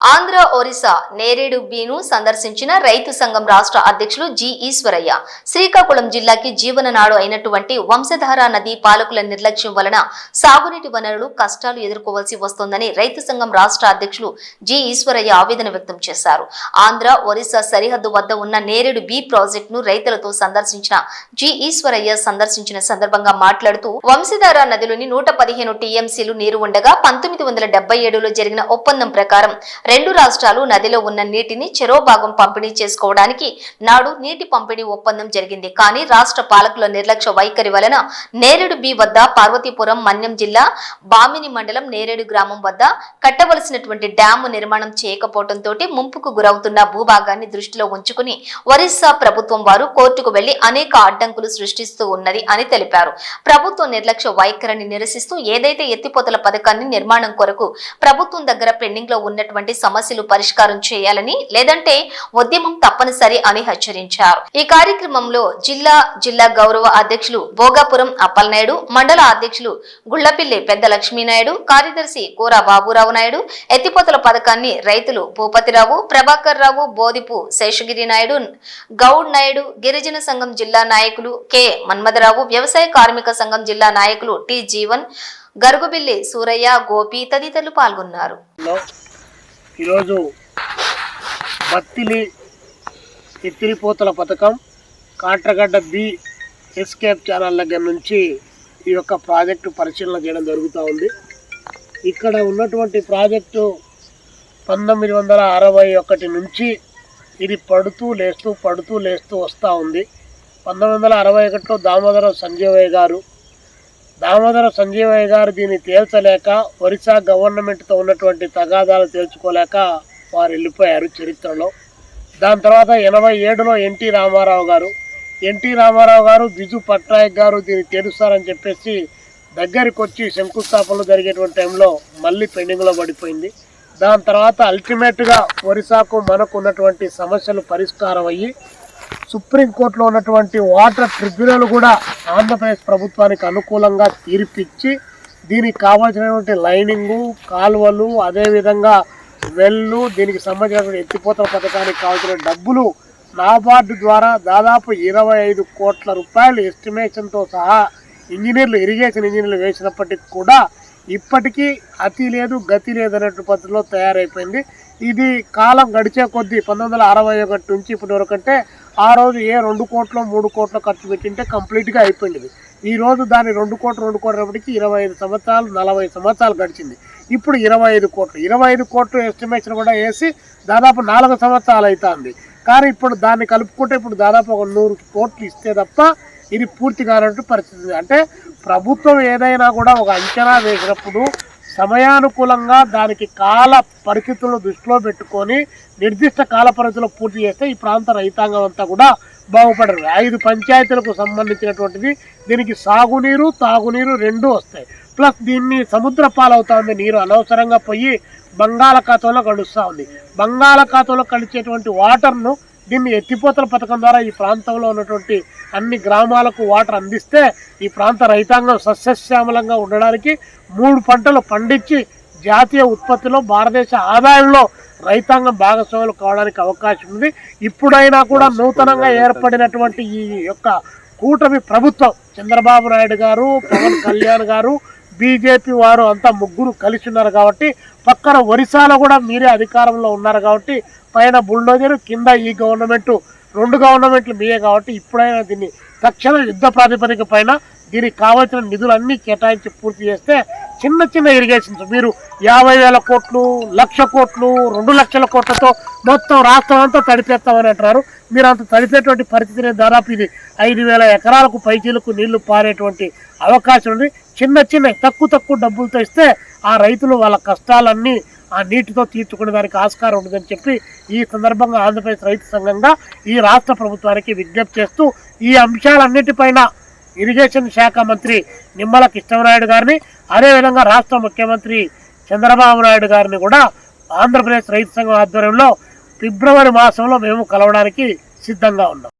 ఆంధ్ర ఒరిస్సా నేరేడు బీను సందర్శించిన రైతు సంఘం రాష్ట్ర అధ్యక్షులు జి ఈశ్వరయ్య. శ్రీకాకుళం జిల్లాకి జీవననాడు అయినటువంటి వంశధార నది పాలకుల నిర్లక్ష్యం వలన సాగునీటి వనరులు కష్టాలు ఎదుర్కోవాల్సి వస్తోందని రైతు సంఘం రాష్ట్ర అధ్యక్షులు జి ఈశ్వరయ్య ఆవేదన వ్యక్తం చేశారు. ఆంధ్ర ఒరిస్సా సరిహద్దు వద్ద ఉన్న నేరేడు బి ప్రాజెక్టును రైతులతో సందర్శించిన జి ఈశ్వరయ్య సందర్శించిన సందర్భంగా మాట్లాడుతూ వంశధార నదిలోని నూట పదిహేను టీఎంసీలు నీరు ఉండగా పంతొమ్మిది వందల ఏడులో జరిగిన ఒప్పందం ప్రకారం రెండు రాష్ట్రాలు నదిలో ఉన్న నీటిని చెరో భాగం పంపిణీ చేసుకోవడానికి నాడు నీటి పంపిణీ ఒప్పందం జరిగింది. కానీ రాష్ట్ర పాలకుల నిర్లక్ష్య వైఖరి వలన నేరేడు బి వద్ద పార్వతీపురం మన్యం జిల్లా బామిని మండలం నేరేడు గ్రామం వద్ద కట్టవలసినటువంటి డ్యాము నిర్మాణం చేయకపోవడంతో ముంపుకు గురవుతున్న భూభాగాన్ని దృష్టిలో ఉంచుకుని ఒరిస్సా ప్రభుత్వం వారు కోర్టుకు వెళ్ళి అనేక అడ్డంకులు సృష్టిస్తూ ఉన్నది అని తెలిపారు. ప్రభుత్వ నిర్లక్ష్య వైఖరిని నిరసిస్తూ ఏదైతే ఎత్తిపోతల పథకాన్ని నిర్మాణం కొరకు ప్రభుత్వం దగ్గర పెండింగ్లో ఉన్నటువంటి సమస్యలు పరిష్కారం చేయాలని లేదంటే ఉద్యమం తప్పనిసరి అని హెచ్చరించారు. ఈ కార్యక్రమంలో జిల్లా జిల్లా గౌరవ అధ్యక్షులు భోగాపురం అప్పలనాయుడు మండల అధ్యక్షులు గుళ్ళపిల్లి పెద్ద లక్ష్మీనాయుడు కార్యదర్శి కూర బాబురావు నాయుడు ఎత్తిపోతల పథకాన్ని రైతులు భూపతిరావు ప్రభాకర్ రావు బోధిపు శేషగిరి నాయుడు గౌడ్ నాయుడు గిరిజన సంఘం జిల్లా నాయకులు కె. మన్మధరావు వ్యవసాయ కార్మిక సంఘం జిల్లా నాయకులు టి. జీవన్ గరుగుబిల్లి సూరయ్య గోపి తదితరులు పాల్గొన్నారు. ఈరోజు బత్తిలి ఎత్తిరిపోతల పథకం కాట్రగడ్డ బి ఎస్కేప్ ఛానల్ దగ్గర నుంచి ఈ యొక్క ప్రాజెక్టు పరిశీలన చేయడం జరుగుతూ ఉంది. ఇక్కడ ఉన్నటువంటి ప్రాజెక్టు పంతొమ్మిది వందల అరవై ఒకటి నుంచి ఇది పడుతూ లేస్తూ పడుతూ లేస్తూ వస్తూ ఉంది. పంతొమ్మిది వందల అరవై ఒకటిలో దామోదరం సంజీవయ్య గారు దామోదర సంజీవయ్య గారు దీన్ని తేల్చలేక ఒరిస్సా గవర్నమెంట్తో ఉన్నటువంటి తగాదాలు తేల్చుకోలేక వారు వెళ్ళిపోయారు చరిత్రలో. దాని తర్వాత ఎనభై ఏడులో ఎన్టీ రామారావు గారు. ఎన్టీ రామారావు గారు బిజు పట్నాయక్ గారు దీన్ని తెరుస్తారని చెప్పేసి దగ్గరికి వచ్చి శంకుస్థాపనలు జరిగేటువంటి టైంలో మళ్ళీ పెండింగ్లో పడిపోయింది. దాని తర్వాత అల్టిమేట్గా ఒరిస్సాకు మనకు ఉన్నటువంటి సమస్యలు పరిష్కారం అయ్యి సుప్రీంకోర్టులో ఉన్నటువంటి వాటర్ ట్రిబ్యునల్ కూడా ఆంధ్రప్రదేశ్ ప్రభుత్వానికి అనుకూలంగా తీర్పిచ్చి దీనికి కావాల్సినటువంటి లైనింగు కాలువలు అదేవిధంగా వెళ్ళు దీనికి సంబంధించినటువంటి ఎత్తిపోతల పథకానికి కావాల్సిన డబ్బులు నాబార్డు ద్వారా దాదాపు ఇరవై ఐదు కోట్ల రూపాయలు ఎస్టిమేషన్తో సహా ఇంజనీర్లు ఇరిగేషన్ ఇంజనీర్లు వేసినప్పటికి కూడా ఇప్పటికీ అతి లేదు గతి లేదు అన్నట్టు పద్ధతిలో తయారైపోయింది. ఇది కాలం గడిచే కొద్దీ పంతొమ్మిది వందల అరవై ఒకటి నుంచి ఇప్పటి వరకు అంటే ఆ రోజు ఏ రెండు కోట్లు మూడు కోట్లు ఖర్చు పెట్టింటే కంప్లీట్గా అయిపోయింది. ఈ రోజు దాని రెండు కోట్లు రెండు కోట్లప్పటికి ఇరవై ఐదు సంవత్సరాలు నలభై సంవత్సరాలు గడిచింది. ఇప్పుడు ఇరవై ఐదు కోట్లు. ఇరవై ఐదు కోట్లు ఎస్టిమేషన్ కూడా వేసి దాదాపు నాలుగు సంవత్సరాలు అవుతుంది కానీ ఇప్పుడు దాన్ని కలుపుకుంటే ఇప్పుడు దాదాపు ఒక నూరు కోట్లు ఇస్తే తప్ప ఇది పూర్తి కానటువంటి పరిస్థితి. అంటే ప్రభుత్వం ఏదైనా కూడా ఒక అంచనా వేసినప్పుడు సమయానుకూలంగా దానికి కాల పరిస్థితులను దృష్టిలో పెట్టుకొని నిర్దిష్ట కాల పరిధిలో పూర్తి చేస్తే ఈ ప్రాంత రైతాంగం అంతా కూడా బాగుపడరు. ఐదు పంచాయతీలకు సంబంధించినటువంటిది దీనికి సాగునీరు తాగునీరు రెండూ వస్తాయి. ప్లస్ దీన్ని సముద్ర పాలవుతుంది నీరు అనవసరంగా పోయి బంగాళాఖాతంలో కలుస్తూ ఉంది. బంగాళాఖాతంలో కలిసేటువంటి వాటర్ను దీన్ని ఎత్తిపోతల పథకం ద్వారా ఈ ప్రాంతంలో ఉన్నటువంటి అన్ని గ్రామాలకు వాటర్ అందిస్తే ఈ ప్రాంత రైతాంగం సస్యశ్యామలంగా ఉండడానికి మూడు పంటలు పండించి జాతీయ ఉత్పత్తిలో భారతదేశ ఆదాయంలో రైతాంగం భాగస్వాములు కావడానికి అవకాశం ఉంది. ఇప్పుడైనా కూడా నూతనంగా ఏర్పడినటువంటి ఈ యొక్క కూటమి ప్రభుత్వం చంద్రబాబు నాయుడు గారు పవన్ కళ్యాణ్ గారు బీజేపీ వారు అంతా ముగ్గురు కలిసి ఉన్నారు కాబట్టి పక్కన ఒరిస్సాలో కూడా మీరే అధికారంలో ఉన్నారు కాబట్టి పైన బుల్డోజర్ కింద ఈ గవర్నమెంట్ రెండు గవర్నమెంట్లు మీయే కాబట్టి ఇప్పుడైనా దీన్ని తక్షణ యుద్ధ ప్రాతిపదిక పైన దీనికి కావాల్సిన నిధులన్నీ కేటాయించి పూర్తి చేస్తే చిన్న చిన్న ఇరిగేషన్స్ మీరు యాభై వేల కోట్లు లక్ష కోట్లు రెండు లక్షల కోట్లతో మొత్తం రాష్ట్రం అంతా తడిపేస్తామని అంటారు మీరు అంత తడిపేటువంటి పరిస్థితిని దాదాపు ఇది ఐదు వేల ఎకరాలకు పైచీలకు నీళ్ళు పారేటువంటి అవకాశం ఉంది. చిన్న చిన్న తక్కువ తక్కువ డబ్బులతో ఇస్తే ఆ రైతులు వాళ్ళ కష్టాలన్నీ ఆ నీటితో తీర్చుకునే దానికి ఆస్కారం ఉంటుందని చెప్పి ఈ సందర్భంగా ఆంధ్రప్రదేశ్ రైతు సంఘంగా ఈ రాష్ట్ర ప్రభుత్వానికి విజ్ఞప్తి చేస్తూ ఈ అంశాలన్నిటిపైన ఇరిగేషన్ శాఖ మంత్రి నిమ్మల కృష్ణనాయుడు గారిని అదేవిధంగా రాష్ట్ర ముఖ్యమంత్రి చంద్రబాబు నాయుడు గారిని కూడా ఆంధ్రప్రదేశ్ రైతు సంఘం ఆధ్వర్యంలో ఫిబ్రవరి మాసంలో మేము కలవడానికి సిద్ధంగా ఉన్నాం.